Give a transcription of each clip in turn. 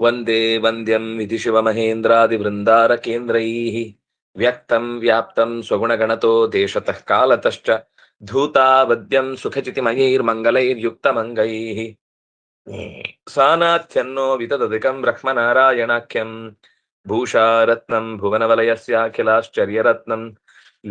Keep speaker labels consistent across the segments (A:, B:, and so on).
A: वंदे वन्द्यम् इति शिवमहेन्द्रादिवृन्दारकेन्द्रैः। व्यक्तम् व्याप्तम् स्वगुणगणतो देशतः कालतश्च धूतावद्यम् सुखचितिमयैर्मङ्गलैर्युक्तमङ्गैः। सानाथ्यन्नो वितदधिकम् ब्रह्मनारायणाख्यम् भूषारत्नम् भुवनवलयस्याखिलाश्चर्यरत्नम्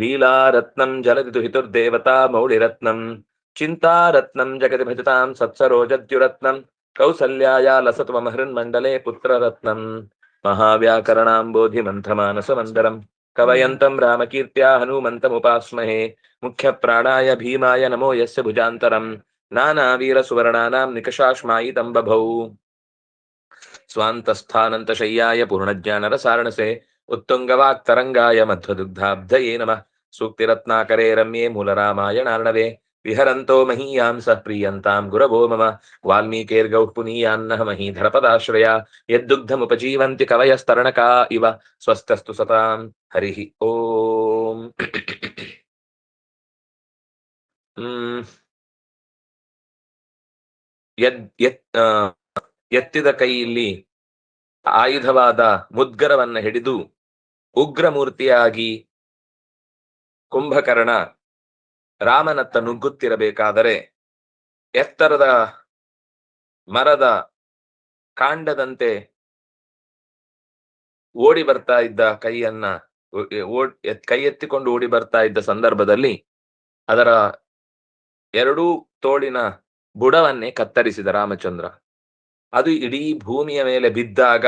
A: लीलारत्नम् जलति दुहितुर्देवता मौलिरत्नम् चिन्तारत्नम् जगति भजतां सत्सरोजद्युरत्नम् कौसल्याया लसतु मम हृन्मण्डले पुत्ररत्नं महाव्याकरणाम्बोधिमन्थमानसमन्दरम् कवयन्तं रामकीर्त्या हनूमन्तमुपास्महे, मुख्यप्राणाय भीमाय नमो यस्य भुजान्तरम् नानावीरसुवर्णानां निकषाश्मायितं बभौ स्वान्तस्थानन्तशय्याय पूर्णज्ञानरसारणसे उत्तुङ्गवाक्तरङ्गाय मध्वदुग्धाब्धये नमः। सूक्तिरत्नाकरे रम्ये मूलरामायणार्णवे ವಿಹರಂತೋ ಮಹೀಯಾಂ ಸಹ ಪ್ರೀಯಂತಾಂ ಗುರವೋ ಮಮ ವಾಲ್ಮೀಕೇರ್ಗೌ ಪುನೀಯಾನ್ನಹ ಮಹೀಧರಪದಾಶ್ರಯ ಯದ್ದುಗ್ಧಮುಪಜೀವಂತಿ ಕವಯಸ್ತರಣಕಾ ಇವ ಸ್ವಸ್ಥಸ್ತು ಸತಾಂ ಹರಿಹಿ ಓಂ. ಯದ್ ಎತ್ತಿದ ಕೈಯಲ್ಲಿ ಆಯುಧವಾದ ಮುದ್ಗರವನ್ನ ಹಿಡಿದು ಉಗ್ರಮೂರ್ತಿಯಾಗಿ ಕುಂಭಕರ್ಣ ರಾಮನತ್ತ ನುಗ್ಗುತ್ತಿರಬೇಕಾದರೆ ಎತ್ತರದ ಮರದ ಕಾಂಡದಂತೆ ಓಡಿ ಬರ್ತಾ ಇದ್ದ ಕೈಯನ್ನ ಕೈ ಎತ್ತಿಕೊಂಡು ಓಡಿ ಬರ್ತಾ ಇದ್ದ ಸಂದರ್ಭದಲ್ಲಿ ಅದರ ಎರಡೂ ತೋಳಿನ ಬುಡವನ್ನೇ ಕತ್ತರಿಸಿದ ರಾಮಚಂದ್ರ. ಅದು ಇಡೀ ಭೂಮಿಯ ಮೇಲೆ ಬಿದ್ದಾಗ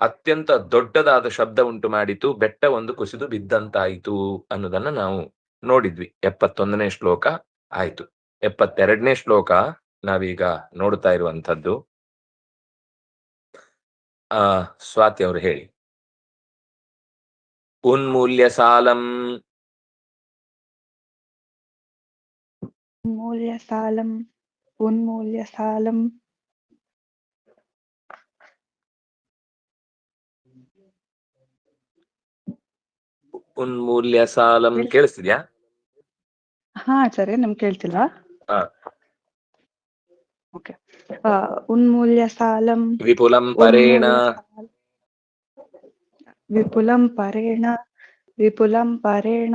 A: ಅತ್ಯಂತ ದೊಡ್ಡದಾದ ಶಬ್ದ ಉಂಟು ಮಾಡಿತು, ಬೆಟ್ಟ ಒಂದು ಕುಸಿದು ಬಿದ್ದಂತಾಯಿತು ಅನ್ನೋದನ್ನ ನಾವು ನೋಡಿದ್ವಿ. ಎಪ್ಪತ್ತೊಂದನೇ ಶ್ಲೋಕ ಆಯ್ತು. ಎಪ್ಪತ್ತೆರಡನೇ ಶ್ಲೋಕ ನಾವೀಗ ನೋಡ್ತಾ ಇರುವಂತದ್ದು ಆ ಸ್ವಾತಿ ಅವರು ಹೇಳಿ. ಉನ್ಮೂಲ್ಯ ಸಾಲಂ.
B: ಸಾಲಂ
A: ಉನ್ಮೂಲ್ಯ ಸಾಲಂ.
B: ಉನ್ಮೂಲ್ಯ ಸಾಲಂ
A: ಕೇಳಿಸ್ತಿದ್ಯಾ?
B: ಹಾ ಸರಿ ನಮ್ಗೆ ಕೇಳ್ತಿಲ್ವಾ ಓಕೆ ಉನ್ಮೂಲ್ಯ ಸಾಲಂ
A: ವಿಪುಲಂ ಪರೇಣ
B: ವಿಪುಲಂ ಪರೇಣ ವಿಪುಲಂ ಪರೇಣ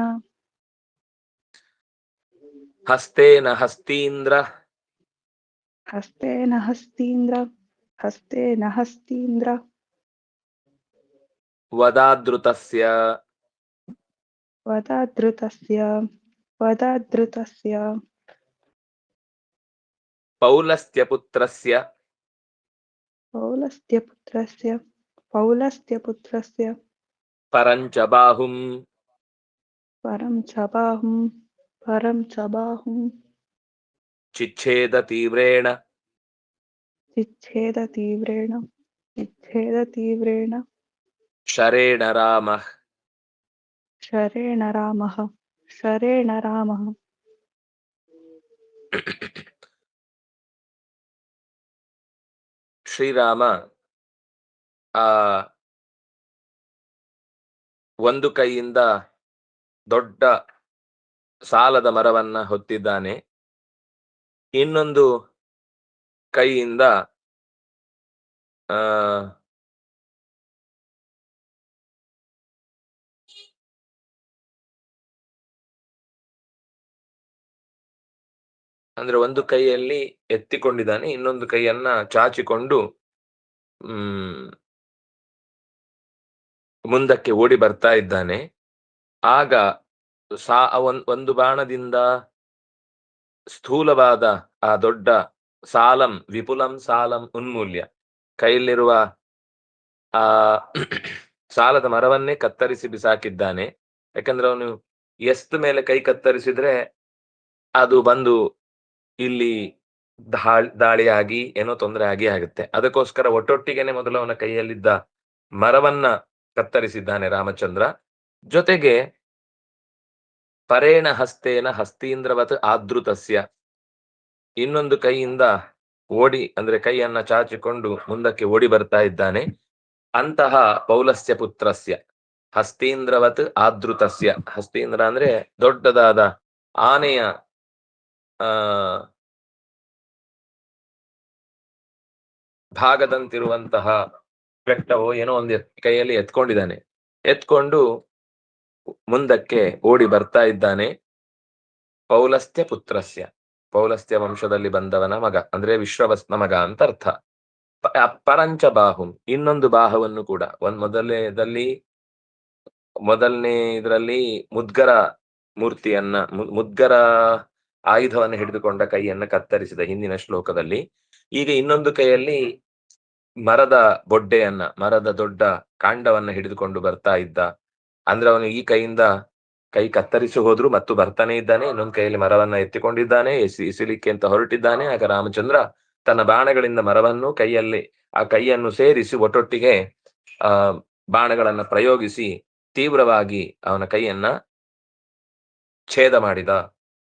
A: ಹಸ್ತೇನ ಹಸ್ತೀಂದ್ರ
B: ಹಸ್ತೇನ ಹಸ್ತೀಂದ್ರ ಹಸ್ತೇನ ಹಸ್ತೀಂದ್ರ
A: ವದಾದೃತಸ್ಯ
B: ವದಾದೃತಸ್ಯ पदादृतस्य
A: पौलस्त्यपुत्रस्य
B: पौलस्त्यपुत्रस्य पौलस्त्यपुत्रस्य
A: परं च बाहुम्
B: परं च बाहुं परं च बाहुं
A: चिच्छेदतीव्रेण
B: चिच्छेदतीव्रेण चिच्छेदतीव्रेण
A: शरेण रामः
B: शरेण रामः शरेण रामः
A: ಶ್ರೀರಾಮ ಆ ಒಂದು ಕೈಯಿಂದ ದೊಡ್ಡ ಸಾಲದ ಮರವನ್ನ ಹೊತ್ತಿದ್ದಾನೆ ಇನ್ನೊಂದು ಕೈಯಿಂದ ಆ ಅಂದ್ರೆ ಒಂದು ಕೈಯಲ್ಲಿ ಎತ್ತಿಕೊಂಡಿದ್ದಾನೆ, ಇನ್ನೊಂದು ಕೈಯನ್ನ ಚಾಚಿಕೊಂಡು, ಹ್ಮ್, ಮುಂದಕ್ಕೆ ಓಡಿ ಬರ್ತಾ ಇದ್ದಾನೆ. ಆಗ ಸಾ ಒಂದ್ ಬಾಣದಿಂದ ಸ್ಥೂಲವಾದ ಆ ದೊಡ್ಡ ಸಾಲಂ, ವಿಪುಲಂ ಸಾಲಂ ಉನ್ಮೂಲ್ಯ. ಕೈಯಲ್ಲಿರುವ ಆ ಸಾಲದ ಮರವನ್ನೇ ಕತ್ತರಿಸಿ ಬಿಸಾಕಿದ್ದಾನೆ. ಯಾಕಂದ್ರೆ ಅವನು ಎಸ್ತ್ ಮೇಲೆ ಕೈ ಕತ್ತರಿಸಿದ್ರೆ ಅದು ಬಂದು ಇಲ್ಲಿ ದಾಳ್, ದಾಳಿಯಾಗಿ ಏನೋ ತೊಂದರೆ ಆಗಿ ಆಗುತ್ತೆ. ಅದಕ್ಕೋಸ್ಕರ ಒಟ್ಟೊಟ್ಟಿಗೆನೆ ಮೊದಲು ಅವನ ಕೈಯಲ್ಲಿದ್ದ ಮರವನ್ನ ಕತ್ತರಿಸಿದ್ದಾನೆ ರಾಮಚಂದ್ರ. ಜೊತೆಗೆ ಪರೇಣ ಹಸ್ತೇನ ಹಸ್ತೀಂದ್ರವತ್ ಆದೃತಸ್ಯ ಇನ್ನೊಂದು ಕೈಯಿಂದ ಓಡಿ, ಅಂದ್ರೆ ಕೈಯನ್ನ ಚಾಚಿಕೊಂಡು ಮುಂದಕ್ಕೆ ಓಡಿ ಬರ್ತಾ ಇದ್ದಾನೆ. ಅಂತಹ ಪೌಲಸ್ಯ ಪುತ್ರಸ್ಯ. ಹಸ್ತೀಂದ್ರವತ್ ಆದೃತಸ್ಯ ಹಸ್ತೀಂದ್ರ ಅಂದ್ರೆ ದೊಡ್ಡದಾದ ಆನೆಯ ಭಾಗದಂತಿರುವಂತಹ ಬೆಟ್ಟವೋ ಏನೋ ಒಂದು ಕೈಯಲ್ಲಿ ಎತ್ಕೊಂಡಿದ್ದಾನೆ. ಎತ್ಕೊಂಡು ಮುಂದಕ್ಕೆ ಓಡಿ ಬರ್ತಾ ಇದ್ದಾನೆ. ಪೌಲಸ್ತ್ಯ ಪುತ್ರಸ್ಯ. ಪೌಲಸ್ತ್ಯ ವಂಶದಲ್ಲಿ ಬಂದವನ ಮಗ. ಅಂದ್ರೆ ವಿಶ್ವವಸ್ನ ಮಗ ಅಂತ ಅರ್ಥ. ಪರಂಚ ಬಾಹುಂ. ಇನ್ನೊಂದು ಬಾಹವನ್ನು ಕೂಡ. ಒಂದ್ ಮೊದಲನೇದಲ್ಲಿ ಮೊದಲನೇ ಇದರಲ್ಲಿ ಮುದ್ಗರ ಮೂರ್ತಿಯನ್ನ ಮುದ್ಗರ ಆಯುಧವನ್ನು ಹಿಡಿದುಕೊಂಡ ಕೈಯನ್ನ ಕತ್ತರಿಸಿದ ಹಿಂದಿನ ಶ್ಲೋಕದಲ್ಲಿ. ಈಗ ಇನ್ನೊಂದು ಕೈಯಲ್ಲಿ ಮರದ ಬೊಡ್ಡೆಯನ್ನ, ಮರದ ದೊಡ್ಡ ಕಾಂಡವನ್ನ ಹಿಡಿದುಕೊಂಡು ಬರ್ತಾ ಇದ್ದ. ಅಂದ್ರೆ ಅವನು ಈ ಕೈಯಿಂದ ಕೈ ಕತ್ತರಿಸಿ ಹೋದ್ರು ಮತ್ತು ಬರ್ತಾನೆ ಇದ್ದಾನೆ, ಇನ್ನೊಂದು ಕೈಯಲ್ಲಿ ಮರವನ್ನ ಎತ್ತಿಕೊಂಡಿದ್ದಾನೆ, ಎಸಿ ಇಸಿಲಿಕ್ಕೆ ಅಂತ ಹೊರಟಿದ್ದಾನೆ. ಆಗ ರಾಮಚಂದ್ರ ತನ್ನ ಬಾಣಗಳಿಂದ ಮರವನ್ನು ಕೈಯಲ್ಲಿ, ಆ ಕೈಯನ್ನು ಸೇರಿಸಿ ಒಟ್ಟೊಟ್ಟಿಗೆ, ಆ, ಬಾಣಗಳನ್ನ ಪ್ರಯೋಗಿಸಿ ತೀವ್ರವಾಗಿ ಅವನ ಕೈಯನ್ನ ಛೇದ ಮಾಡಿದ.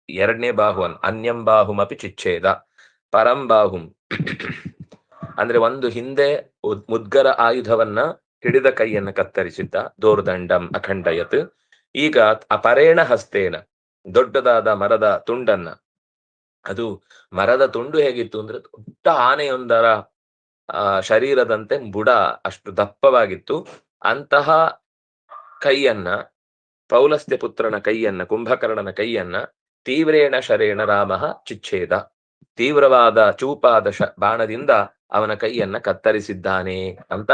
A: ಎರಡನೇ ಬಾಹುವನ್ ಅನ್ಯಂ ಬಾಹುಮಪಿ ಚಿಚ್ಛೇದ, ಪರಂ ಬಾಹುಂ. ಅಂದ್ರೆ ಒಂದು ಹಿಂದೆ ಮುದ್ಗರ ಆಯುಧವನ್ನ ಹಿಡಿದ ಕೈಯನ್ನ ಕತ್ತರಿಸಿದ್ದ, ದೋರ್ದಂಡಂ ಅಖಂಡಯತ್. ಈಗ ಅಪರೇಣ ಹಸ್ತೇನ, ದೊಡ್ಡದಾದ ಮರದ ತುಂಡನ್ನ. ಅದು ಮರದ ತುಂಡು ಹೇಗಿತ್ತು ಅಂದ್ರೆ ದೊಡ್ಡ ಆನೆಯೊಂದರ, ಆ, ಶರೀರದಂತೆ ಬುಡ ಅಷ್ಟು ದಪ್ಪವಾಗಿತ್ತು. ಅಂತಹ ಕೈಯನ್ನ ಪೌಲಸ್ತ್ಯ ಪುತ್ರನ ಕೈಯನ್ನ, ಕುಂಭಕರ್ಣನ ಕೈಯನ್ನ ತೀವ್ರೇಣ ಶರೇಣ ರಾಮ ಚಿಚ್ಛೇದ. ತೀವ್ರವಾದ ಚೂಪಾದ ಶ ಬಾಣದಿಂದ ಅವನ ಕೈಯನ್ನ ಕತ್ತರಿಸಿದ್ದಾನೆ ಅಂತ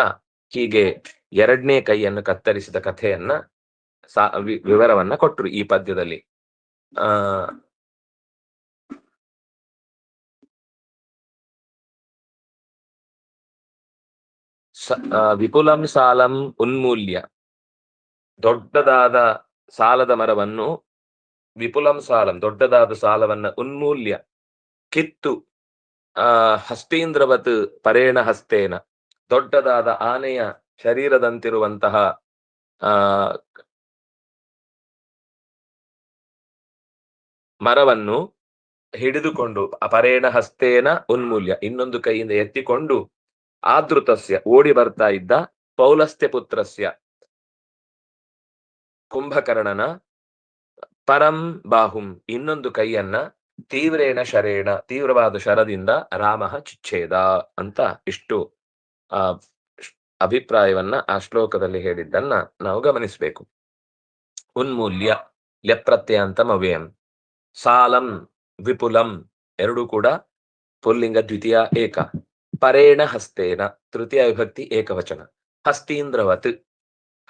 A: ಹೀಗೆ ಎರಡನೇ ಕೈಯನ್ನು ಕತ್ತರಿಸಿದ ಕಥೆಯನ್ನ ಸಾ ವಿವರವನ್ನ ಕೊಟ್ರು ಈ ಪದ್ಯದಲ್ಲಿ. ಆ, ವಿಪುಲಂ ಸಾಲಂ ಉನ್ಮೂಲ್ಯ. ದೊಡ್ಡದಾದ ಸಾಲದ ಮರವನ್ನು ವಿಪುಲಂ ಸಾಲಂ, ದೊಡ್ಡದಾದ ಸಾಲವನ್ನ ಉನ್ಮೂಲ್ಯ, ಕಿತ್ತು, ಆ, ಹಸ್ತೀಂದ್ರವತ್ ಪರೇಣ ಹಸ್ತೇನ, ದೊಡ್ಡದಾದ ಆನೆಯ ಶರೀರದಂತಿರುವಂತಹ, ಆ, ಮರವನ್ನು ಹಿಡಿದುಕೊಂಡು ಅಪರೇಣ ಹಸ್ತೇನ ಉನ್ಮೂಲ್ಯ, ಇನ್ನೊಂದು ಕೈಯಿಂದ ಎತ್ತಿಕೊಂಡು ಆದೃತಸ್ಯ, ಓಡಿ ಬರ್ತಾ ಇದ್ದ ಪೌಲಸ್ತ್ಯ ಪುತ್ರಸ್ಯ ಕುಂಭಕರ್ಣನ ಪರಂ ಬಾಹುಂ, ಇನ್ನೊಂದು ಕೈಯನ್ನ ತೀವ್ರೇಣ ಶರೇಣ, ತೀವ್ರವಾದ ಶರದಿಂದ ರಾಮಃ ಚಿಚ್ಛೇದ ಅಂತ ಇಷ್ಟು, ಆ, ಅಭಿಪ್ರಾಯವನ್ನ ಆ ಶ್ಲೋಕದಲ್ಲಿ ಹೇಳಿದ್ದನ್ನ ನಾವು ಗಮನಿಸಬೇಕು. ಉನ್ಮೂಲ್ಯ ಲೆಪ್ರತ್ಯಂತಂ ಅವ್ಯಯಂ ಸಾಲಂ ವಿಪುಲಂ, ಎರಡೂ ಕೂಡ ಪುಲ್ಲಿಂಗ ದ್ವಿತೀಯ ಏಕ, ಪರೇಣ ಹಸ್ತೇನ, ತೃತೀಯ ವಿಭಕ್ತಿ ಏಕವಚನ, ಹಸ್ತೀಂದ್ರವತ್,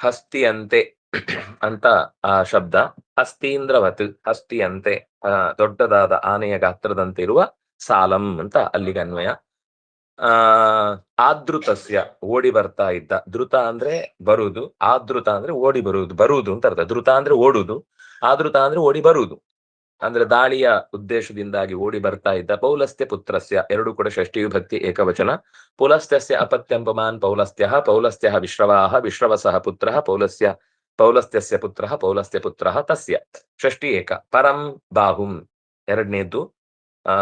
A: ಹಸ್ತಿಯಂತೆ ಅಂತ ಆ ಶಬ್ದ ಹಸ್ತೀಂದ್ರವತ್, ಹಸ್ತಿಯಂತೆ, ಆ, ದೊಡ್ಡದಾದ ಆನೆಯ ಗಾತ್ರದಂತೆ ಇರುವ ಸಾಲಂ ಅಂತ ಅಲ್ಲಿಗೆ ಅನ್ವಯ ಆ ಆದೃತಸ್ಯ ಓಡಿ ಬರ್ತಾ ಇದ್ದ. ಧೃತ ಅಂದ್ರೆ ಬರುವುದು ಆದೃತ ಅಂದ್ರೆ ಓಡಿ ಬರುವುದು ಬರುವುದು ಅಂತ ಅರ್ಥ. ಧೃತ ಅಂದ್ರೆ ಓಡುದು ಆದೃತ ಅಂದ್ರೆ ಓಡಿ ಬರುವುದು. ಅಂದ್ರೆ ದಾಳಿಯ ಉದ್ದೇಶದಿಂದಾಗಿ ಓಡಿ ಬರ್ತಾ ಇದ್ದ ಪೌಲಸ್ತ್ಯ ಪುತ್ರಸ್ಯ, ಎರಡು ಕೂಡ ಷಷ್ಠಿ ವಿಭಕ್ತಿ ಏಕವಚನ. ಪುಲಸ್ತ್ಯಸ್ಯ ಅಪತ್ಯಂಪಮಾನ್ ಪೌಲಸ್ತ್ಯ ಪೌಲಸ್ತ್ಯ ವಿಶ್ರವಾಹ, ವಿಶ್ರವಸಃ ಪುತ್ರ ಪೌಲಸ್ಯ ಪೌಲಸ್ತ್ಯಸ್ಯ ಪುತ್ರ ಪೌಲಸ್ತ್ಯ ಪುತ್ರ ತಸ್ಯ. ಷಷ್ಠಿ ಏಕ. ಪರಂ ಬಾಹುಂ. ಎರಡನೇದ್ದು, ಆ,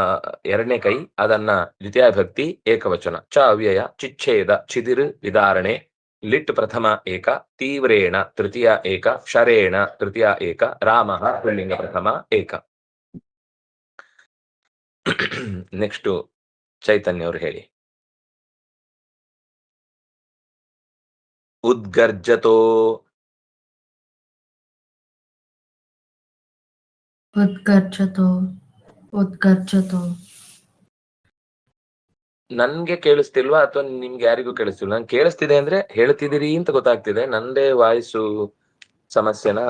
A: ಎರಡನೇ ಕೈ, ಅದನ್ನ ದ್ವಿತೀಯ ಭಕ್ತಿ ಏಕವಚನ. ಚ ಅವ್ಯಯ, ಚಿಚ್ಛೇದ, ಚಿದಿರ್, ವಿದಾರಣೆ. ಲಿಟ್ ಪ್ರಥಮ ಏಕ, ತೀವ್ರೇಣ, ತೃತೀಯ ಏಕ, ಶರೇಣ, ತೃತೀಯ ಏಕ, ರಾಮ ಪುಲ್ಲಿಂಗ ಪ್ರಥಮ ಏಕ. ನೆಕ್ಸ್ಟ್ ಚೈತನ್ಯ ಅವರು ಹೇಳಿ. ಉದ್ಗರ್ಜತೋ
C: ಉದ್ಗರ್ಜತೋ ಉದ್ಗರ್ಜತೋ
A: ನನ್ಗೆ ಕೇಳಿಸ್ತಿಲ್ವಾ ಅಥವಾ ನಿಮ್ಗೆ ಯಾರಿಗೂ ಕೇಳಿಸ್ತಿಲ್ವಾ? ನಂಗೆ ಕೇಳಿಸ್ತಿದೆ ಅಂದ್ರೆ ಹೇಳ್ತಿದ್ದೀರಿ ಅಂತ ಗೊತ್ತಾಗ್ತಿದೆ. ನಂದೇ ವಾಯ್ಸು ಸಮಸ್ಯೆನಾ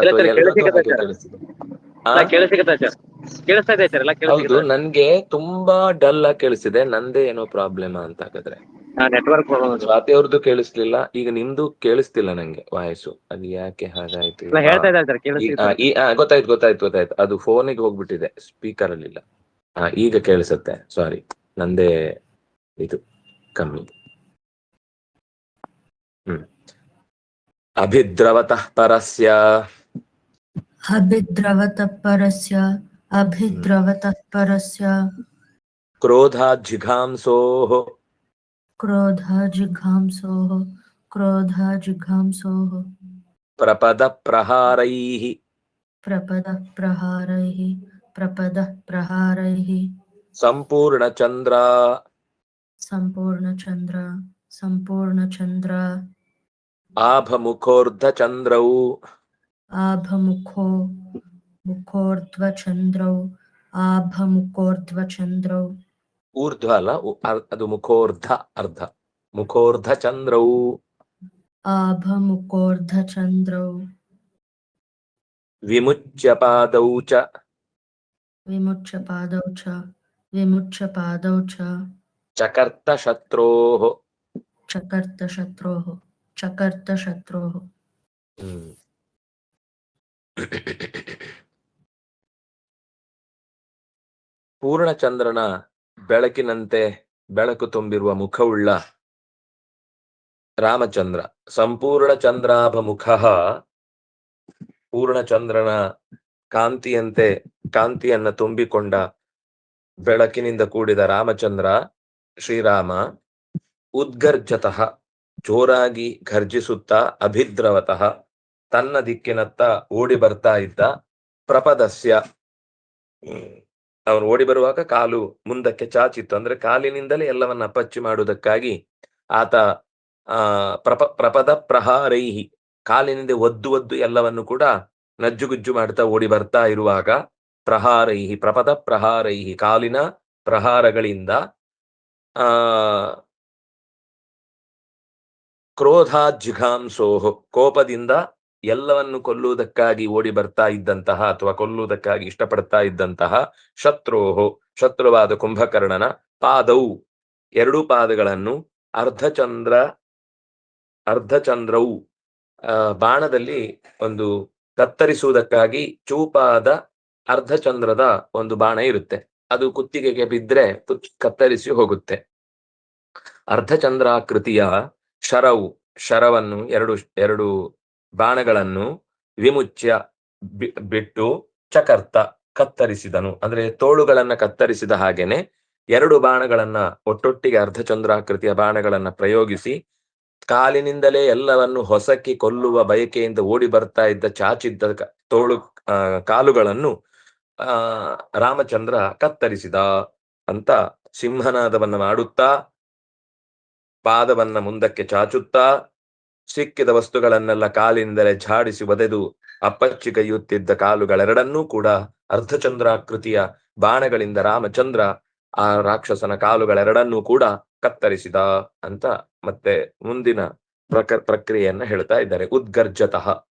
A: ಹೌದು
D: ಕೇಳಿಸ್ತಿದೆ.
A: ನನ್ಗೆ ತುಂಬಾ ಡಲ್ ಆಗಿ ಕೇಳಿಸ್ತಿದೆ. ನಂದೇ ಏನೋ ಪ್ರಾಬ್ಲಮ್ ಅಂತ ಹಾಗಾದ್ರೆ.
D: ನೆಟ್ವರ್ಕ್ ಪ್ರಾಬ್ಲಮ್
A: ಸ್ವಾತಿ ಅವ್ರದ್ದು ಕೇಳಿಸ್ಲಿಲ್ಲ. ಈಗ ನಿಮ್ದು ಕೇಳಿಸ್ತಿಲ್ಲ ನಂಗೆ ವಾಯ್ಸು. ಅದು ಯಾಕೆ ಹಾಗಾಯ್ತು?
D: ಇಲ್ಲ ಹೇಳ್ತಾ ಇದ್ದಾರೆ ಸರ್
A: ಈ- ಆ,
D: ಕೇಳಿಸ್ತಿದೆ
A: ಈ ಆ, ಗೊತ್ತಾಯ್ತು ಗೊತ್ತಾಯ್ತು ಗೊತ್ತಾಯ್ತು. ಅದು ಫೋನಿಗೆ ಹೋಗ್ಬಿಟ್ಟಿದೆ. ಸ್ಪೀಕರ್ ಅಲ್ಲಿ ಇಲ್ಲ. ಹಾ ಈಗ ಕೇಳಿಸುತ್ತೆ. ಸಾರಿ ನಂದೇ ಇದು ಕಮ್ಮಿ. ಹ್ಮ್. ಅಭಿದ್ರವತಃ ಪರಸ್ಯ.
C: ಅಭಿದ್ರವತ ಪರಸ್ಯ ಅಭಿದ್ರವತ ಪರಸ್ಯ.
A: ಕ್ರೋಧಾಜಿಘಾಂಸೋಃ
C: ಕ್ರೋಧ ಜಿಘಾಂಸೋಃ ಕ್ರೋಧ ಜಿಘಾಂಸೋಃ
A: ಪ್ರಪದ ಪ್ರಹಾರೈಃ
C: ಪ್ರಪದ ಪ್ರಹಾರೈಃ ಪ್ರಪದ ಪ್ರಹಾರೈಃ
A: ಸಂಪೂರ್ಣ ಚಂದ್ರ
C: ಸಂಪೂರ್ಣಚಂದ್ರ ಸಂಪೂರ್ಣಚಂದ್ರ
A: ಆಭಮುಖೋರ್ಧ ಚಂದ್ರೌ
C: ಆಭಮುಖೋ ಮುಖೋರ್ಧ್ವಚಂದ್ರೌ ಆಭಮುಖೋರ್ಧ್ವಚಂದ್ರೌ
A: ಊರ್ಧ್ವ ಅಲ್ಲ ಉ- ಅರ್- ಅದು ಮುಖೋರ್ಧ ಅರ್ಧ. ಮುಖೋರ್ಧ ಚಂದ್ರೌ
C: ಆಭಮುಖೋರ್ಧ್ವಚಂದ್ರೌ
A: ವಿಮುಚ್ಯ ಪಾದೌ ಚ.
C: ವಿಮುಚ್ಯ ಪಾದೌ ಚ. ವಿಮುಚ್ಯ ಪಾದೌ ಚ.
A: ಚಕರ್ತ ಶತ್ರೋಃ
C: ಚಕರ್ತ ಶತ್ರೋಃ ಚಕರ್ತ ಶತ್ರೋಃ
A: ಹ್ಮ್. ಪೂರ್ಣಚಂದ್ರನ ಬೆಳಕಿನಂತೆ ಬೆಳಕು ತುಂಬಿರುವ ಮುಖವುಳ್ಳ ರಾಮಚಂದ್ರ. ಸಂಪೂರ್ಣ ಚಂದ್ರಾಭಮುಖ ಪೂರ್ಣಚಂದ್ರನ ಕಾಂತಿಯಂತೆ ಕಾಂತಿಯನ್ನ ತುಂಬಿಕೊಂಡ ಬೆಳಕಿನಿಂದ ಕೂಡಿದ ರಾಮಚಂದ್ರ ಶ್ರೀರಾಮ ಉದ್ಗರ್ಜತಃ ಜೋರಾಗಿ ಘರ್ಜಿಸುತ್ತಾ ಅಭಿದ್ರವತಃ ತನ್ನ ದಿಕ್ಕಿನತ್ತ ಓಡಿ ಬರ್ತಾ ಇದ್ದ ಪ್ರಪದಸ್ಯ. ಅವನು ಓಡಿ ಬರುವಾಗ ಕಾಲು ಮುಂದಕ್ಕೆ ಚಾಚಿತ್ತು. ಅಂದ್ರೆ ಕಾಲಿನಿಂದಲೇ ಎಲ್ಲವನ್ನ ಅಪಚ್ಚಿ ಮಾಡುವುದಕ್ಕಾಗಿ ಆತ, ಆ, ಪ್ರಪ, ಪ್ರಪದ ಪ್ರಹಾರೈಹಿ, ಕಾಲಿನಿಂದ ಒದ್ದು ಒದ್ದು ಎಲ್ಲವನ್ನು ಕೂಡ ನಜ್ಜುಗುಜ್ಜು ಮಾಡ್ತಾ ಓಡಿ ಬರ್ತಾ ಇರುವಾಗ ಪ್ರಹಾರೈಹಿ, ಪ್ರಪದ ಪ್ರಹಾರೈಹಿ, ಕಾಲಿನ ಪ್ರಹಾರಗಳಿಂದ, ಆ ಕ್ರೋಧಾಜಿಘಾಂಸೋಹೋ ಕೋಪದಿಂದ ಎಲ್ಲವನ್ನು ಕೊಲ್ಲುವುದಕ್ಕಾಗಿ ಓಡಿ ಬರ್ತಾ ಇದ್ದಂತಹ ಅಥವಾ ಕೊಲ್ಲುವುದಕ್ಕಾಗಿ ಇಷ್ಟಪಡ್ತಾ ಇದ್ದಂತಹ ಶತ್ರೋಹೋ, ಶತ್ರುವಾದ ಕುಂಭಕರ್ಣನ ಪಾದವು. ಎರಡೂ ಪಾದಗಳನ್ನು ಅರ್ಧಚಂದ್ರ, ಅರ್ಧಚಂದ್ರವು ಬಾಣದಲ್ಲಿ ಒಂದು ಕತ್ತರಿಸುವುದಕ್ಕಾಗಿ ಚೂಪಾದ ಅರ್ಧಚಂದ್ರದ ಒಂದು ಬಾಣ ಇರುತ್ತೆ. ಅದು ಕುತ್ತಿಗೆಗೆ ಬಿದ್ರೆ ಕತ್ತರಿಸಿ ಹೋಗುತ್ತೆ. ಅರ್ಧಚಂದ್ರಾಕೃತಿಯ ಶರವು, ಶರವನ್ನು ಎರಡು ಎರಡು ಬಾಣಗಳನ್ನು ವಿಮುಚ್ಯ ಬಿಟ್ಟು ಚಕರ್ತ ಕತ್ತರಿಸಿದನು. ಅಂದ್ರೆ ತೋಳುಗಳನ್ನ ಕತ್ತರಿಸಿದ ಹಾಗೇನೆ ಎರಡು ಬಾಣಗಳನ್ನ ಒಟ್ಟೊಟ್ಟಿಗೆ ಅರ್ಧಚಂದ್ರಾಕೃತಿಯ ಬಾಣಗಳನ್ನ ಪ್ರಯೋಗಿಸಿ ಕಾಲಿನಿಂದಲೇ ಎಲ್ಲವನ್ನು ಹೊಸಕಿ ಕೊಲ್ಲುವ ಬಯಕೆಯಿಂದ ಓಡಿ ಬರ್ತಾ ಇದ್ದ ಚಾಚಿದ್ದ ತೋಳು ಕಾಲುಗಳನ್ನು, ಆ, ರಾಮಚಂದ್ರ ಕತ್ತರಿಸಿದ ಅಂತ ಸಿಂಹನಾದವನ್ನ ಮಾಡುತ್ತಾ ಪಾದವನ್ನ ಮುಂದಕ್ಕೆ ಚಾಚುತ್ತಾ ಸಿಕ್ಕಿದ ವಸ್ತುಗಳನ್ನೆಲ್ಲ ಕಾಲಿಂದಲೇ ಝಾಡಿಸಿ ಒದೆದು ಅಪ್ಪಚ್ಚಿಗೈಯುತ್ತಿದ್ದ ಕಾಲುಗಳೆರಡನ್ನೂ ಕೂಡ ಅರ್ಧಚಂದ್ರಾಕೃತಿಯ ಬಾಣಗಳಿಂದ ರಾಮಚಂದ್ರ ಆ ರಾಕ್ಷಸನ ಕಾಲುಗಳೆರಡನ್ನೂ ಕೂಡ ಕತ್ತರಿಸಿದ ಅಂತ ಮತ್ತೆ ಮುಂದಿನ ಪ್ರಕ, ಪ್ರಕ್ರಿಯೆಯನ್ನ ಹೇಳ್ತಾ ಇದ್ದಾರೆ. ಉದ್ಗರ್ಜತಃ.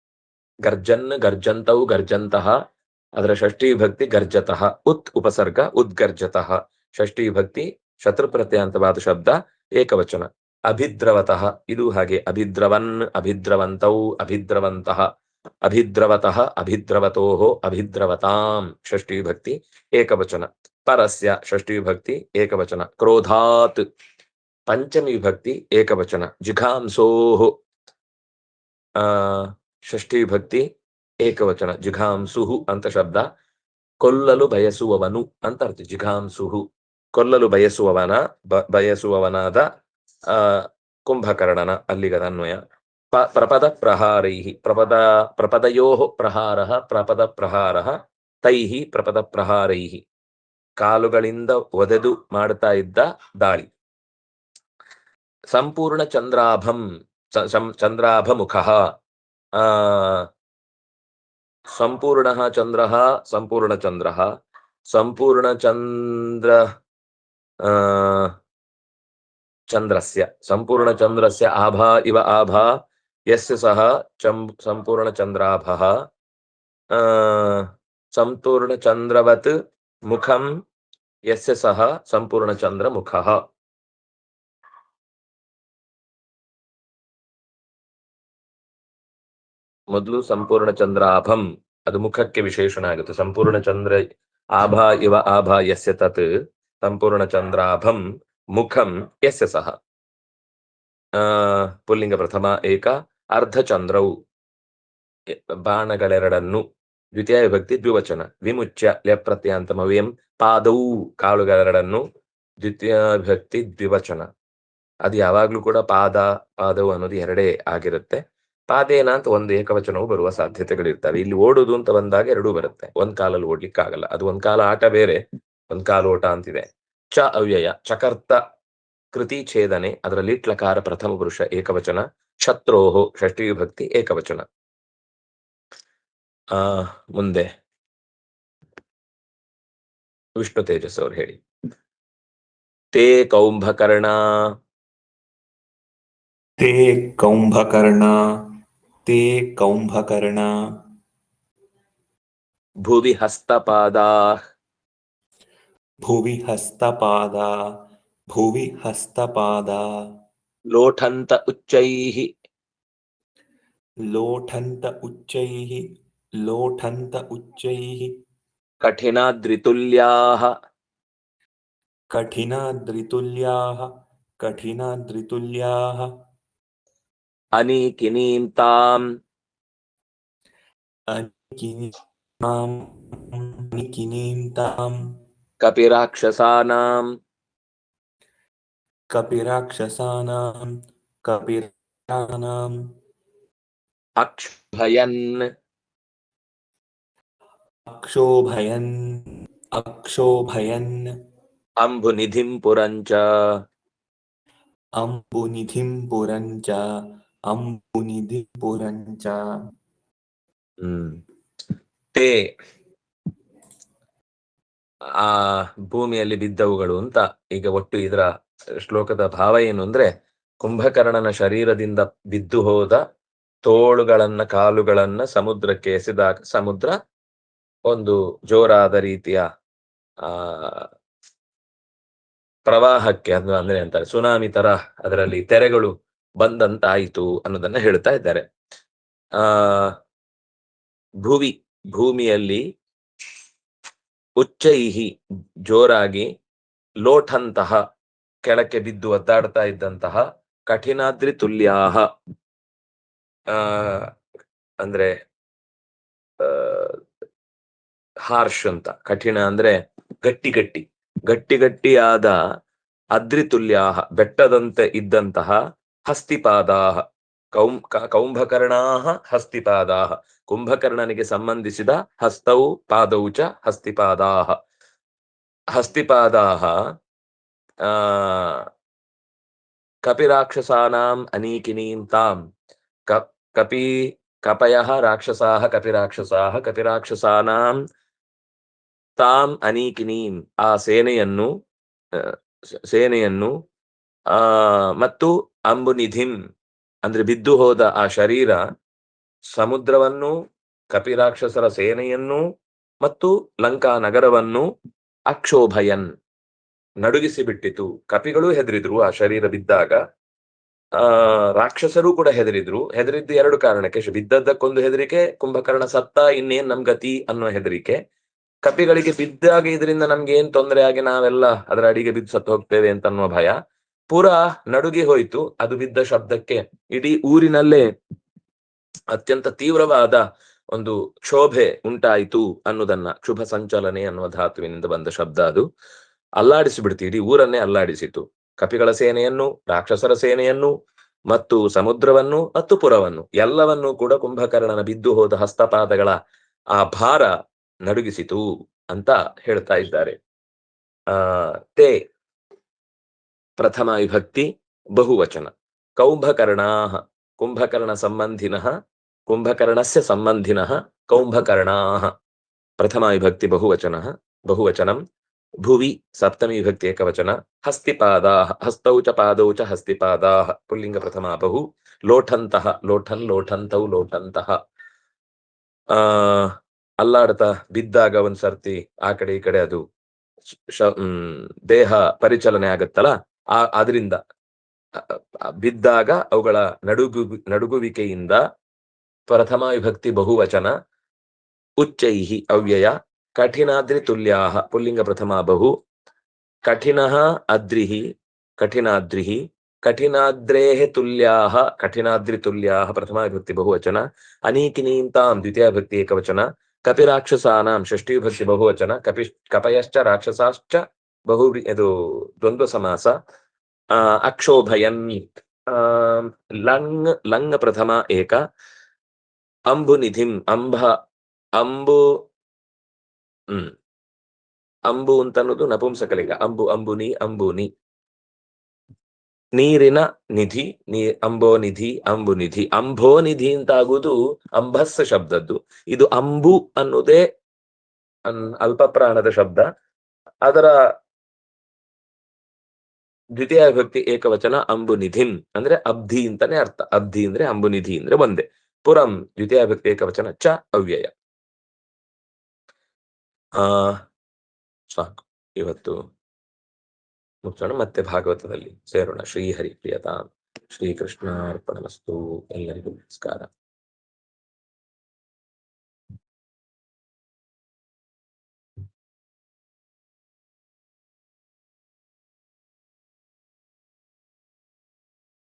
A: ಗರ್ಜನ್ ಗರ್ಜಂತವು ಗರ್ಜಂತಹ ಅದರ ಷಷ್ಠಿ ಭಕ್ತಿ ಗರ್ಜತಃ. ಉತ್ ಉಪಸರ್ಗ, ಉದ್ಗರ್ಜತಃ. ಷಷ್ಠಿ ಭಕ್ತಿ ಶತ್ರುಪ್ರತ್ಯಂತವಾದ ಶಬ್ದ ಏಕವಚನ. ಅಭಿದ್ರವತಃ. ಇದು ಹಾಗೆ, ಅಭಿದ್ರವನ್ ಅಭಿದ್ರವಂತೌ ಅಭಿದ್ರವಂತಹ ಅಭಿದ್ರವತಃ ಅಭಿದ್ರವತೋಃ ಅಭಿದ್ರವತಾಂ. ಷಷ್ಠಿ ವಿಭಕ್ತಿ ಏಕವಚನ. ಪರಸ್ಯ ಷಷ್ಠಿ ವಿಭಕ್ತಿ ಏಕವಚನ. ಕ್ರೋಧಾತ್ ಪಂಚಮಿ ವಿಭಕ್ತಿ ಏಕವಚನ. ಜಿಘಾಂಸೋ ಆ ಷಷ್ಠಿ ವಿಭಕ್ತಿ ಏಕವಚನ. ಜಿಘಾಂಸುಹು ಅಂತ ಶಬ್ದ. ಕೊಲ್ಲಲು ಬಯಸುವವನು ಅಂತ ಅರ್ಥ. ಜಿಘಾಂಸುಹು. ಕೊಲ್ಲಲು ಬಯಸುವವನ ಬಯಸುವವನಾದ ಆ, ಕುಂಭಕರ್ಣನ ಅಲ್ಲಿಗದನ್ವಯ. ಪ, ಪ್ರಪದ ಪ್ರಹಾರೈಹಿ ಪ್ರಪದ, ಪ್ರಪದಯೋ ಪ್ರಹಾರ, ಪ್ರಪದ ಪ್ರಹಾರ ತೈಹಿ ಪ್ರಪದ ಪ್ರಹಾರೈಹಿ ಕಾಲುಗಳಿಂದ ಒದೆದು ಮಾಡ್ತಾ ಇದ್ದ ದಾಳಿ. ಸಂಪೂರ್ಣ ಚಂದ್ರಾಭಂ ಚಂದ್ರಾಭಮುಖಃ, ಆ, ಸಂಪೂರ್ಣ ಚಂದ್ರ ಸಂಪೂರ್ಣ ಚಂದ್ರ ಸಂಪೂರ್ಣ ಚಂದ್ರ ಆ ಚಂದ್ರಸ್ಯ ಸಂಪೂರ್ಣ ಚಂದ್ರಸ್ಯ ಆಭಾ ಇವ ಆಭಾ ಯಸ್ಯ ಸಹ ಚಂ ಸಂಪೂರ್ಣ ಚಂದ್ರಾಭಃ ಆ ಸಂಪೂರ್ಣ ಚಂದ್ರವತ್ ಮುಖಂ ಯಸ್ಯ ಸಹ ಸಂಪೂರ್ಣ ಚಂದ್ರ ಮುಖಃ ಮೊದಲು ಸಂಪೂರ್ಣ ಚಂದ್ರಾಭಂ ಅದು ಮುಖಕ್ಕೆ ವಿಶೇಷಣ ಆಗುತ್ತೆ ಸಂಪೂರ್ಣ ಚಂದ್ರ ಆಭಾ ಇವ ಆಭಾ ಯಸ್ಯ ತತ್ ಸಂಪೂರ್ಣ ಚಂದ್ರಾಭಂ ಮುಖಂ ಎಸ್ ಸಹ. ಪುಲ್ಲಿಂಗ ಪ್ರಥಮ ಏಕ ಅರ್ಧಚಂದ್ರವು ಚಂದ್ರವು ಬಾಣಗಳೆರಡನ್ನು ದ್ವಿತೀಯ ವಿಭಕ್ತಿ ದ್ವಿವಚನ. ವಿಮುಚ್ಯ ಲೆಪ್ರತ್ಯಾಂತಮವ್ಯಂ ಪಾದವು ಕಾಳುಗಳೆರಡನ್ನು ದ್ವಿತೀಯ ವಿಭಕ್ತಿ ದ್ವಿವಚನ. ಅದು ಯಾವಾಗ್ಲೂ ಕೂಡ ಪಾದ ಪಾದವು ಅನ್ನೋದು ಎರಡೇ ಆಗಿರುತ್ತೆ. ಪಾದೇನ ಅಂತ ಒಂದು ಏಕವಚನವು ಬರುವ ಸಾಧ್ಯತೆಗಳಿರ್ತವೆ ಇಲ್ಲಿ ಓಡುದು ಅಂತ ಬಂದಾಗ ಎರಡೂ ಬರುತ್ತೆ. ಒಂದ್ ಕಾಲಲ್ಲಿ ಓಡ್ಲಿಕ್ಕೆ ಆಗಲ್ಲ ಅದು ಒಂದ್ ಕಾಲ ಆಟ ಬೇರೆ, ಒಂದ್ ಕಾಲು ಓಟ ಅಂತಿದೆ. ಚ ಅವ್ಯಯ ಚಕರ್ತ ಕೃತಿ ಛೇದನೆ ಅದರಲ್ಲಿ ಲಿಟ್ಲಕಾರ ಪ್ರಥಮ ಪುರುಷ ಏಕವಚನ ಶತ್ರೋಹೋ ಷಷ್ಠಿ ವಿಭಕ್ತಿ ಏಕವಚನ. ಆ ಮುಂದೆ. ವಿಷ್ಣು ತೇಜಸ್ ಅವ್ರು ಹೇಳಿ. ತೇ ಕೌಂಭಕರ್ಣ.
E: ತೇ ಕೌಂಭಕರ್ಣ ತೇ ಕೌಂಭಕರ್ಣ.
A: ಭುವಿ ಹಸ್ತಪಾದಾಹ್
E: भुवि हस्तपादा भुवि हस्तपादा
A: लोठन्त उच्चैः।
E: लोठन्त उच्चैः लोठन्त उच्चैः।
A: कठिनाद्रितुल्याः।
E: कठिनाद्रितुल्याः कठिनाद्रितुल्याः।
A: अनीकिनीं ताम्।
E: अनीकिनीं ताम्। अनीकिनीं
A: ताम्।
E: कपिराक्षसानां कपिराक्षसानां
A: कपिराणाम्
E: अक्षोभयन्। अक्षोभयन्
A: अक्षोभयन्।
E: अम्बुनिधिं अम्बुनिधिं अम्बुनिधिं
A: हम्म। ते ಆ ಭೂಮಿಯಲ್ಲಿ ಬಿದ್ದವುಗಳು ಅಂತ ಈಗ ಒಟ್ಟು ಇದರ ಶ್ಲೋಕದ ಭಾವ ಏನು ಅಂದ್ರೆ ಕುಂಭಕರ್ಣನ ಶರೀರದಿಂದ ಬಿದ್ದು ಹೋದ ತೋಳುಗಳನ್ನ ಕಾಲುಗಳನ್ನ ಸಮುದ್ರಕ್ಕೆ ಎಸೆದಾಗ ಸಮುದ್ರ ಒಂದು ಜೋರಾದ ರೀತಿಯ, ಆ, ಪ್ರವಾಹಕ್ಕೆ ಅದು ಅಂದ್ರೆ ಅಂತಾರೆ, ಸುನಾಮಿ ತರ ಅದರಲ್ಲಿ ತೆರೆಗಳು ಬಂದಂತಾಯಿತು ಅನ್ನೋದನ್ನ ಹೇಳ್ತಾ ಇದ್ದಾರೆ. ಆ, ಭುವಿ, ಭೂಮಿಯಲ್ಲಿ ಉಚ್ಚೈಹಿ ಜೋರಾಗಿ ಲೋಟಂತಹ ಕೆಳಕ್ಕೆ ಬಿದ್ದು ಒದ್ದಾಡ್ತಾ ಇದ್ದಂತಹ ಕಠಿಣಾದ್ರಿ ತುಲ್ಯಾಹ. ಆ, ಅಂದ್ರೆ ಹಾರ್ಷ್ ಅಂತ. ಕಠಿಣ ಅಂದ್ರೆ ಗಟ್ಟಿ ಗಟ್ಟಿ. ಗಟ್ಟಿ ಗಟ್ಟಿಯಾದ ಅದ್ರಿತುಲ್ಯಾಹ ಬೆಟ್ಟದಂತೆ ಇದ್ದಂತಹ ಹಸ್ತಿಪಾದಾಹ. ಕ- ಕೌಂಭಕರ್ಣಾಹ ಹಸ್ತಿಪಾದಾಹ. ಕುಂಭಕರ್ಣನಿಗೆ ಸಂಬಂಧಿಸಿದ ಹಸ್ತೌ ಪಾದೌ ಚ ಹಸ್ತಿಪಾದಾಹ. ಹಸ್ತಿಪಾದಾಹ, ಆ, ಕಪಿರಾಕ್ಷಸಾನಾಂ ಅನೀಕಿನೀಂ ತಾಂ. ಕಪಿ, ಕಪಯಃ ರಾಕ್ಷಸಾಹ, ಕಪಿರಾಕ್ಷಸಾಹ, ಕಪಿರಾಕ್ಷಸಾನಾಂ ತಾಂ ಅನೀಕಿನೀಂ. ಆ ಸೇನೆಯನ್ನು ಸೇನೆಯನ್ನು, ಆ, ಮತ್ತು ಅಂಬುನಿಧಿಂ, ಅಂದ್ರೆ ಬಿದ್ದು ಹೋದ ಆ ಶರೀರ ಸಮುದ್ರವನ್ನು, ಕಪಿರಾಕ್ಷಸರ ಸೇನೆಯನ್ನು ಮತ್ತು ಲಂಕಾ ನಗರವನ್ನು ಅಕ್ಷೋಭಯನ್ ನಡುಗಿಸಿ ಬಿಟ್ಟಿತು ಕಪಿಗಳು ಹೆದರಿದ್ರು, ಆ ಶರೀರ ಬಿದ್ದಾಗ. ಆ, ರಾಕ್ಷಸರು ಕೂಡ ಹೆದರಿದ್ರು. ಹೆದರಿದ್ದು ಎರಡು ಕಾರಣಕ್ಕೆ ಬಿದ್ದದ್ದಕ್ಕೊಂದು ಹೆದರಿಕೆ, ಕುಂಭಕರ್ಣ ಸತ್ತ, ಇನ್ನೇನ್ ನಮ್ ಗತಿ ಅನ್ನೋ ಹೆದರಿಕೆ. ಕಪಿಗಳಿಗೆ ಬಿದ್ದಾಗ ಇದರಿಂದ ನಮ್ಗೆ ಏನ್ ತೊಂದರೆ ಆಗಿ ನಾವೆಲ್ಲ ಅದರ ಅಡಿಗೆ ಬಿದ್ದು ಸತ್ತು ಹೋಗ್ತೇವೆ ಅಂತ ಅನ್ನುವ ಭಯ. ಪುರ ನಡುಗಿ ಹೋಯ್ತು. ಅದು ಬಿದ್ದ ಶಬ್ದಕ್ಕೆ. ಇಡೀ ಊರಿನಲ್ಲೇ ಅತ್ಯಂತ ತೀವ್ರವಾದ ಒಂದು ಕ್ಷೋಭೆ ಉಂಟಾಯಿತು ಅನ್ನೋದನ್ನ ಕ್ಷುಭ ಸಂಚಲನೆ ಅನ್ನುವ ಧಾತುವಿನಿಂದ ಬಂದ ಶಬ್ದ ಅದು. ಅಲ್ಲಾಡಿಸಿಬಿಡ್ತು ಇಡೀ ಊರನ್ನೇ ಅಲ್ಲಾಡಿಸಿತು. ಕಪಿಗಳ ಸೇನೆಯನ್ನು, ರಾಕ್ಷಸರ ಸೇನೆಯನ್ನು ಮತ್ತು ಸಮುದ್ರವನ್ನು ಮತ್ತು ಪುರವನ್ನು ಎಲ್ಲವನ್ನೂ ಕೂಡ ಕುಂಭಕರ್ಣನ ಬಿದ್ದು ಹೋದ ಹಸ್ತಪಾದಗಳ ಆ ಭಾರ ನಡುಗಿಸಿತು ಅಂತ ಹೇಳ್ತಾ ಇದ್ದಾರೆ. ಆ, ತೇ ಪ್ರಥಮ ವಿಭಕ್ತಿ ಬಹುವಚನ ಕೌಂಭಕರ್ಣಾಹ. ಕುಂಭಕರ್ಣ ಸಂಬಂಧಿನಃ, ಕುಂಭಕರ್ಣಸ್ಯ ಸಂಬಂಧಿನ, ಕೌಂಭಕರ್ಣಾಹ. ಪ್ರಥಮ ವಿಭಕ್ತಿ ಬಹುವಚನಃ, ಬಹುವಚನ, ಭುವಿ, ಸಪ್ತಮಿ ವಿಭಕ್ತಿ ಏಕವಚನ, ಹಸ್ತಿಪಾದಾಹ, ಹಸ್ತೌ ಚ ಪಾದೌ ಚ ಹಸ್ತಿಪಾದ ಪುಲ್ಲಿಂಗ ಪ್ರಥಮ ಬಹು ಲೋಠಂತಹ ಲೋಠನ್, ಲೋಠಂತೌ ಲೋಠಂತಹ ಆ, ಅಲ್ಲಾಡ್ತಾ, ಬಿದ್ದಾಗ ಒಂದ್ ಸರ್ತಿ, ಆ ಕಡೆ ಈ ಕಡೆ ಅದು ದೇಹ ಪರಿಚಲನೆ ಆಗತ್ತಲ್ಲ, ಆ ಅದರಿಂದ ಬಿದ್ದಾಗ ಅವುಗಳ ನಡುಗು, ನಡುಗುವಿಕೆಯಿಂದ ಪ್ರಥಮ ವಿಭಕ್ತಿ ಬಹುವಚನ, ಉಚ್ಚೈಹಿ ಅವ್ಯಯ, ಕಠಿಣಾದ್ರಿ ತುಲ್ಯಾಹ, ಪುಲ್ಲಿಂಗ ಪ್ರಥಮ ಬಹು, ಕಠಿಣ ಅದ್ರಿಹಿ, ಕಠಿಣಾದ್ರಿಹಿ ಕಠಿಣಾದ್ರೇಃ ತುಲ್ಯಾಹ, ಕಠಿಣಾದ್ರಿ ತುಲ್ಯಾಹ ಪ್ರಥಮ ವಿಭಕ್ತಿ ಬಹುವಚನ, ಅನೀಕಿನೀಂತಾಂ ದ್ವಿತೀಯ ವಿಭಕ್ತಿ ಏಕವಚನ, ಕಪಿರಾಕ್ಷಸಾನಾಂ ಷಷ್ಠಿ ವಿಭಕ್ತಿ ಬಹುವಚನ ಕಪಿ ಕಪಯಶ್ಚ ರಾಕ್ಷಸಾಶ್ಚ ಬಹು ಇದು ದ್ವಂದ್ವ ಸಮಾಸ ಅಕ್ಷೋಭಯನ್. ಲಂಗ್ ಲಂಗ್ ಪ್ರಥಮ ಏಕ. ಅಂಬು ನಿಧಿಂ, ಅಂಬ, ಅಂಬು, ಹ್ಮ್. ಅಂಬು ಅಂತ ಅನ್ನೋದು ನಪುಂಸಕಲಿಂಗ ಅಂಬು ಅಂಬುನಿ ಅಂಬುನಿ ನೀರಿನ ನಿಧಿ, ನೀ, ಅಂಬೋ ನಿಧಿ, ಅಂಬು ನಿಧಿ. ಅಂಬೋ ನಿಧಿ ಅಂತ ಆಗುವುದು ಅಂಬಸ್ ಶಬ್ದದ್ದು. ಇದು ಅಂಬು ಅನ್ನುವುದೇ ಅನ್- ಅಲ್ಪ ಪ್ರಾಣದ ಶಬ್ದ. ಅದರ ದ್ವಿತೀಯ ವಿಭಕ್ತಿ ಏಕವಚನ ಅಂಬು ನಿಧಿನ್ ಅಂದ್ರೆ ಅಬ್ಧಿ ಅಂತಾನೆ ಅರ್ಥ. ಅಬ್ಧಿ ಅಂದ್ರೆ ಅಂಬು ನಿಧಿ ಅಂದ್ರೆ ಒಂದೇ. ಪುರಂ ದ್ವಿತೀಯ ವಿಭಕ್ತಿ ಏಕವಚನ ಚ ಅವ್ಯಯ. ಆ, ಸಾಕು. ಇವತ್ತು ಮುಚ್ಚೋಣ ಮತ್ತೆ ಭಾಗವತದಲ್ಲಿ ಸೇರೋಣ. ಶ್ರೀಹರಿ ಪ್ರಿಯತಾಂ ಶ್ರೀಕೃಷ್ಣಾರ್ಪಣ ಅರ್ಪಣಮಸ್ತು ಎಲ್ಲರಿಗೂ ನಮಸ್ಕಾರ.